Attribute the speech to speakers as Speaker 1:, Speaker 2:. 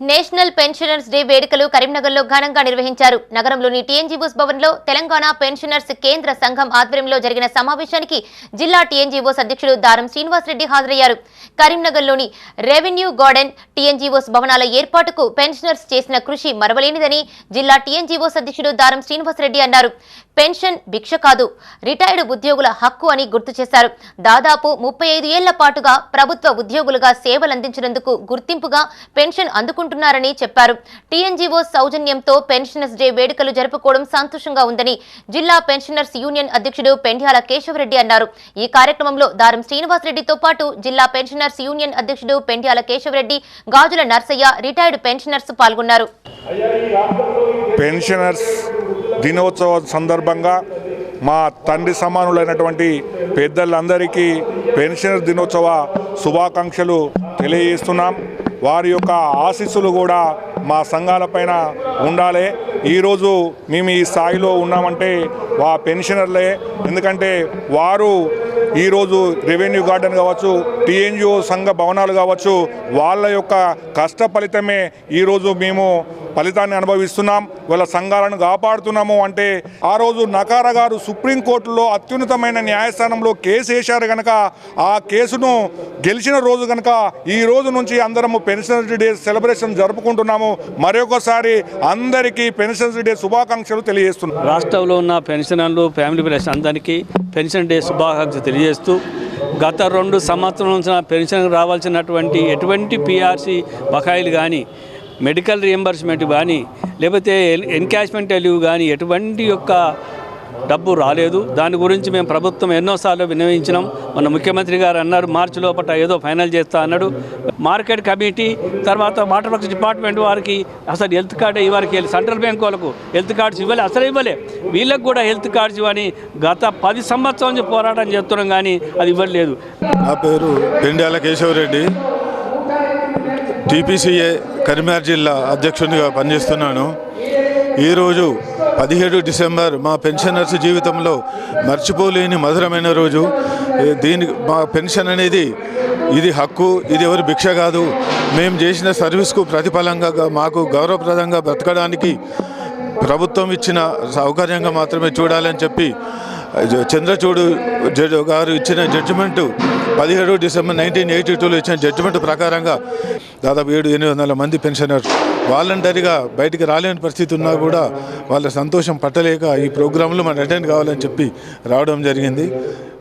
Speaker 1: National pensioners day వేడుకలు కరీంనగర్లో ఘనంగా నిర్వహించారు. నగరంలోని టీఎన్జీఓస్ భవన్లో తెలంగాణ పెన్షనర్స్ కేంద్ర సంఘం ఆధ్వర్యంలో జరిగిన సమావేశానికి జిల్లా టీఎన్జీఓస్ అధ్యక్షుడు దారం శ్రీనివాసరెడ్డి హాజరయ్యారు. కరీంనగర్లోని రెవెన్యూ గార్డెన్ టీఎన్జీఓస్ భవనాల ఏర్పాటుకు పెన్షనర్స్ చేసిన కృషి మరవలేనిదని జిల్లా టీఎన్జీఓస్ అధ్యక్షుడు దారం శ్రీనివాసరెడ్డి అన్నారు. పెన్షన్ భిక్ష కాదు రిటైర్డ్ ఉద్యోగుల హక్కు అని గుర్తు చేశారు. దాదాపు ముప్పై ఐదు ఏళ్ళ పాటుగా ప్రభుత్వ ఉద్యోగులుగా సేవలందించినందుకు గుర్తింపుగా పెన్షన్ అందుకుంటున్నారని చెప్పారు. టీఎన్జీఓ సౌజన్యంతో పెన్షనర్స్ డే వేడుకలు జరుపుకోవడం సంతోషంగా ఉందని జిల్లా పెన్షనర్స్ యూనియన్ అధ్యక్షుడు పెండ్యాల కేశవరెడ్డి అన్నారు. ఈ కార్యక్రమంలో దారం శ్రీనివాసరెడ్డితో పాటు జిల్లా పెన్షనర్స్ యూనియన్ అధ్యక్షుడు పెండ్యాల కేశవరెడ్డి గాజుల నర్సయ్య రిటైర్డ్ పెన్షనర్స్ పాల్గొన్నారు.
Speaker 2: పెన్షనర్స్ దినోత్సవ సందర్భంగా మా తండ్రి సమానులైనటువంటి పెద్దలందరికీ పెన్షనర్ దినోత్సవ శుభాకాంక్షలు తెలియజేస్తున్నాం. వారి యొక్క ఆశీస్సులు కూడా మా సంఘాలపైన ఉండాలి. ఈరోజు మేము ఈ స్థాయిలో ఉన్నామంటే వా పెన్షనర్లే. ఎందుకంటే వారు ఈరోజు రెవెన్యూ గార్డెన్ కావచ్చు టీఎన్జిఓ సంఘ భవనాలు కావచ్చు వాళ్ళ యొక్క కష్ట ఫలితమే ఈరోజు మేము ఫలితాన్ని అనుభవిస్తున్నాం వాళ్ళ సంఘాలను కాపాడుతున్నాము అంటే ఆ రోజు నకార గారు సుప్రీంకోర్టులో అత్యున్నతమైన న్యాయస్థానంలో కేసు వేశారు కనుక ఆ కేసును గెలిచిన రోజు కనుక ఈ రోజు నుంచి అందరము పెన్షనర్స్ డే సెలబ్రేషన్ జరుపుకుంటున్నాము. మరొకసారి అందరికీ పెన్షన్స్ డే శుభాకాంక్షలు తెలియజేస్తున్నాం.
Speaker 3: రాష్ట్రంలో ఉన్న పెన్షనర్లు ఫ్యామిలీ ప్లస్ అందరికీ పెన్షన్ డే శుభాకాంక్షలు తెలియజేస్తూ గత రెండు సంవత్సరాల నుంచి పెన్షన్ రావాల్సినటువంటి ఎటువంటి పిఆర్సీ బకాయిలు కానీ మెడికల్ రియంబర్స్మెంట్ కానీ లేకపోతే ఎన్కాష్మెంట్ లీవ్ కానీ ఎటువంటి యొక్క డబ్బు రాలేదు. దాని గురించి మేము ప్రభుత్వం ఎన్నోసార్లు వినియోగించినాం మన ముఖ్యమంత్రి గారు అన్నారు మార్చి లోపల ఏదో ఫైనల్ చేస్తా అన్నాడు. మార్కెట్ కమిటీ తర్వాత వాటర్ వర్క్స్ డిపార్ట్మెంట్ వారికి అసలు హెల్త్ కార్డు వారికి సెంట్రల్ బ్యాంక్ వాళ్ళకు హెల్త్ కార్డ్స్ ఇవ్వలే అసలు ఇవ్వలే. వీళ్ళకి కూడా హెల్త్ కార్డ్స్ ఇవ్వని గత పది సంవత్సరం నుంచి పోరాటం చేస్తున్నాం కానీ అది ఇవ్వలేదు
Speaker 4: నా పేరు పెండాల కేశవరెడ్డి. టీపీసీఏ కరీంనగర్ జిల్లా అధ్యక్షునిగా పనిచేస్తున్నాను. ఈరోజు పదిహేడు డిసెంబర్ మా పెన్షనర్స్ జీవితంలో మర్చిపోలేని మధురమైన రోజు. దీని మా పెన్షన్ అనేది ఇది హక్కు ఇది ఎవరు భిక్ష కాదు. మేము చేసిన సర్వీస్కు ప్రతిఫలంగా మాకు గౌరవప్రదంగా బ్రతకడానికి ప్రభుత్వం ఇచ్చిన సౌకర్యంగా మాత్రమే చూడాలని చెప్పి చంద్రచూడు గారు ఇచ్చిన జడ్జిమెంటు పదిహేడు డిసెంబర్ నైన్టీన్ ఎయిటీ టూలో ఇచ్చిన జడ్జిమెంట్ ప్రకారంగా దాదాపు ఏడు ఎనిమిది వందల మంది పెన్షనర్స్ వాలంటరీగా బయటికి రాలేని పరిస్థితి ఉన్నా కూడా వాళ్ళ సంతోషం పట్టలేక ఈ ప్రోగ్రాంలో మనం అటెండ్ కావాలని చెప్పి రావడం జరిగింది.